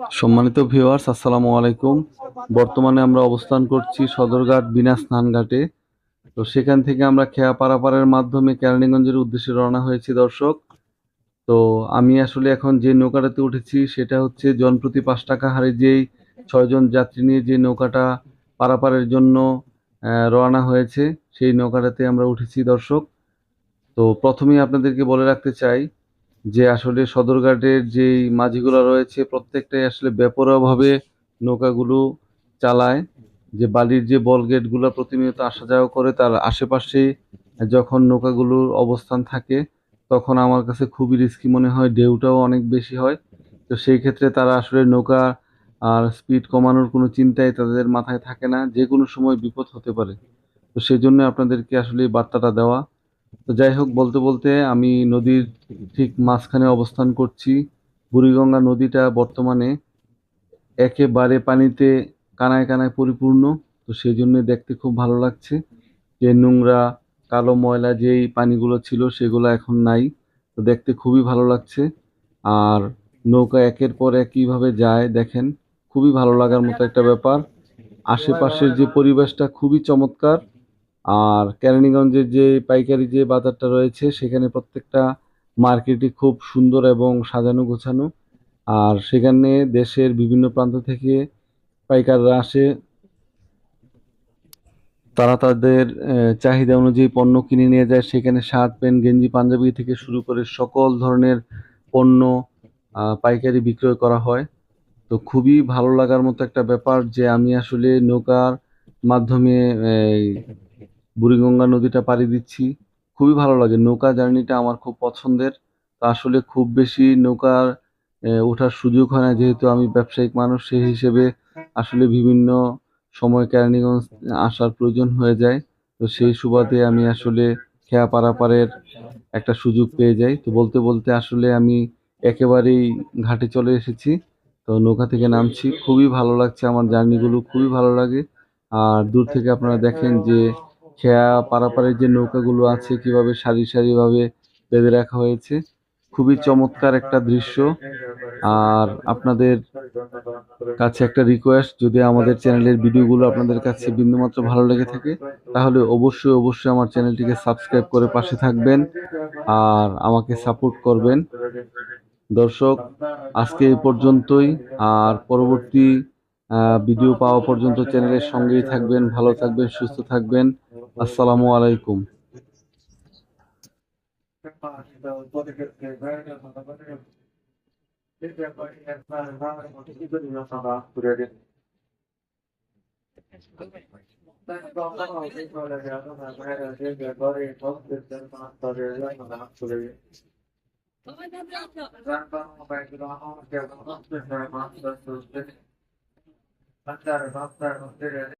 সম্মানিত ভিউয়ার্স আসসালামু আলাইকুম। বর্তমানে আমরা অবস্থান করছি সদরঘাট বিনা স্নানঘাটে। তো সেখান থেকে আমরা খেয়া পারাপারের মাধ্যমে কেরানীগঞ্জের উদ্দেশ্যে রওনা হয়েছি দর্শক। তো আমি আসলে এখন যে নৌকাটাতে উঠেছি, সেটা হচ্ছে জনপ্রতি পাঁচ টাকা হারে যেই ছয়জন যাত্রী নিয়ে যে নৌকাটা পারাপারের জন্য রওনা হয়েছে, সেই নৌকাটাতে আমরা উঠেছি দর্শক। তো প্রথমেই আপনাদেরকে বলে রাখতে চাই যে আসলে সদরঘাটের যেই মাঝিগুলো রয়েছে, প্রত্যেকটাই আসলে বেপরোয়াভাবে নৌকাগুলো চালায়। যে বালির যে বল গেটগুলো প্রতিনিয়ত আসা যাওয়া করে, তার আশেপাশে যখন নৌকাগুলোর অবস্থান থাকে, তখন আমার কাছে খুবই রিস্কি মনে হয়, ঢেউটাও অনেক বেশি হয়। তো সেই ক্ষেত্রে তারা আসলে নৌকা আর স্পিড কমানোর কোনো চিন্তাই তাদের মাথায় থাকে না যে কোনো সময় বিপদ হতে পারে। তো সেই জন্য আপনাদেরকে আসলে এই বার্তাটা দেওয়া। তো যাই হোক, বলতে বলতে আমি নদীর ঠিক মাঝখানে অবস্থান করছি। বুড়িগঙ্গা নদীটা বর্তমানে একেবারে পানিতে কানায় কানায় পরিপূর্ণ, তো সেই জন্য দেখতে খুব ভালো লাগছে যে নোংরা, কালো ময়লা যেই পানিগুলো ছিল সেগুলো এখন নাই, তো দেখতে খুবই ভালো লাগছে। আর নৌকা একের পর এক কীভাবে যায় দেখেন, খুবই ভালো লাগার মতো একটা ব্যাপার। আশেপাশের যে পরিবেশটা খুবই চমৎকার আর কেরানীগঞ্জের যে পাইকারি যে বাজারটা রয়েছে, সেখানে প্রত্যেকটা মার্কেটই খুব সুন্দর এবং সাজানো গোছানো। আর সেখানে দেশের বিভিন্ন প্রান্ত থেকে পাইকাররা আসে। তারা তাদের চাহিদা অনুযায়ী পণ্য কিনে নিয়ে যায়। সেখানে শার্ট, প্যান্ট, গেঞ্জি, পাঞ্জাবি থেকে শুরু করে সকল ধরনের পণ্য পাইকারি বিক্রয় করা হয়। তো খুবই ভালো লাগার মতো একটা ব্যাপার যে আমি আসলে নৌকার মাধ্যমে বুড়িগঙ্গা নদীটা পাড়ি দিচ্ছি। খুবই ভালো লাগে। নৌকা জার্নিটা আমার খুব পছন্দের। তো আসলে খুব বেশি নৌকার ওঠার সুযোগ হয় না। যেহেতু আমি ব্যবসায়িক মানুষ, সেই হিসেবে আসলে বিভিন্ন সময় কেরানীগঞ্জ আসার প্রয়োজন হয়ে যায়। তো সেই সুবাদে আমি আসলে খেয়া পারাপারের একটা সুযোগ পেয়ে যাই। তো বলতে বলতে আসলে আমি একেবারেই ঘাটে চলে এসেছি। তো নৌকা থেকে নামছি। খুবই ভালো লাগছে আমার জার্নিগুলো। খুবই ভালো লাগে। আর দূর থেকে আপনারা দেখেন যে খেয়া পারাপারের যে নৌকাগুলো আছে, কীভাবে সারি সারি ভাবে বেঁধে রাখা হয়েছে, খুবই চমৎকার একটা দৃশ্য। আর আপনাদের কাছে একটা রিকোয়েস্ট যদি আমাদের চ্যানেলের ভিডিওগুলো আপনাদের কাছে বিন্দুমাত্র ভালো লেগে থাকে, তাহলে অবশ্যই অবশ্যই আমার চ্যানেলটিকে সাবস্ক্রাইব করে পাশে থাকবেন আর আমাকে সাপোর্ট করবেন। দর্শক, আজকে এই পর্যন্তই, আর পরবর্তী ভিডিও পাওয়া পর্যন্ত চ্যানেলের সঙ্গেই থাকবেন, ভালো থাকবেন, সুস্থ থাকবেন। আসসালামু আলাইকুম Thank you.